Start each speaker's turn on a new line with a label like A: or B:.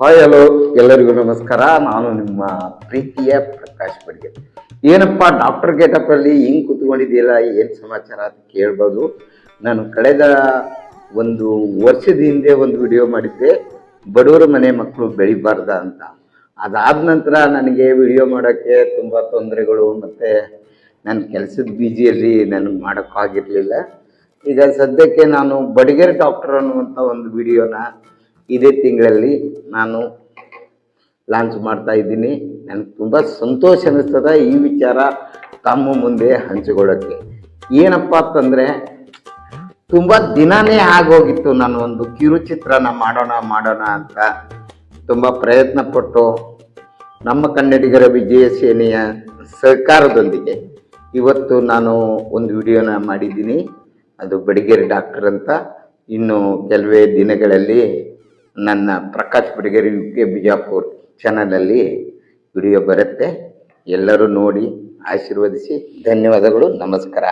A: Hi hello ಎಲ್ಲರಿಗೂ ನಮಸ್ಕಾರ. ನಾನು ನಿಮ್ಮ ಪ್ರೀತಿಯ ಪ್ರಕಾಶ್ ಬಡ್ಗೆ. ಏನಪ್ಪ ಡಾಕ್ಟರ್ ಗೇಟಪ್ ಅಲ್ಲಿ ಹಿಂಗ್ ಏನು ಏನ್ ಸಮಾಚಾರ ಅಂತ ಕೇಳ್ಬೋದು. ನಾನು ಕಳೆದ ಒಂದು ವರ್ಷದ ಹಿಂದೆ ಒಂದು ವಿಡಿಯೋ ಮಾಡಿದ್ದೆ. ಬಡವರ ಮನೆ ಮಕ್ಕಳು ಬೆಳಿಬಾರ್ದ ಅಂತ. ಅದಾದ ನಂತರ ನನಗೆ ವಿಡಿಯೋ ಮಾಡೋಕ್ಕೆ ತುಂಬ ತೊಂದರೆಗಳು ಮತ್ತು ನನ್ನ ಕೆಲಸದ ಬಿಜಿಯಲ್ಲಿ ನನಗೆ ಮಾಡೋಕ್ಕಾಗಿರಲಿಲ್ಲ. ಈಗ ಸದ್ಯಕ್ಕೆ ನಾನು ಬಡಿಗೆರ್ ಡಾಕ್ಟರ್ ಅನ್ನುವಂಥ ಒಂದು ವಿಡಿಯೋನ ಇದೇ ತಿಂಗಳಲ್ಲಿ ನಾನು ಲಾಂಚ್ ಮಾಡ್ತಾ ಇದ್ದೀನಿ. ನನಗೆ ತುಂಬ ಸಂತೋಷ ಅನ್ನಿಸ್ತದ ಈ ವಿಚಾರ ತಮ್ಮ ಮುಂದೆ ಹಂಚಿಕೊಳ್ಳೋಕ್ಕೆ ಏನಪ್ಪ ಅಂತಂದರೆ, ತುಂಬ ದಿನನೇ ಆಗೋಗಿತ್ತು ನಾನು ಒಂದು ಕಿರುಚಿತ್ರನ ಮಾಡೋಣ ಮಾಡೋಣ ಅಂತ. ತುಂಬ ಪ್ರಯತ್ನ ಪಟ್ಟು ನಮ್ಮ ಕನ್ನಡಿಗರ ವಿಜಯ ಸೇನೆಯ ಸಹಕಾರದೊಂದಿಗೆ ಇವತ್ತು ನಾನು ಒಂದು ವಿಡಿಯೋನ ಮಾಡಿದ್ದೀನಿ. ಅದು ಬಡಿಗೇರಿ ಡಾಕ್ಟರ್ ಅಂತ. ಇನ್ನು ಕೆಲವೇ ದಿನಗಳಲ್ಲಿ ನನ್ನ ಪ್ರಕಾಶ್ ಬಡಿಗೇರಿ ಯು ಕೆ ಬಿಜಾಪುರ್ ಚಾನಲಲ್ಲಿ ವಿಡಿಯೋ ಬರುತ್ತೆ. ಎಲ್ಲರೂ ನೋಡಿ ಆಶೀರ್ವದಿಸಿ. ಧನ್ಯವಾದಗಳು. ನಮಸ್ಕಾರ.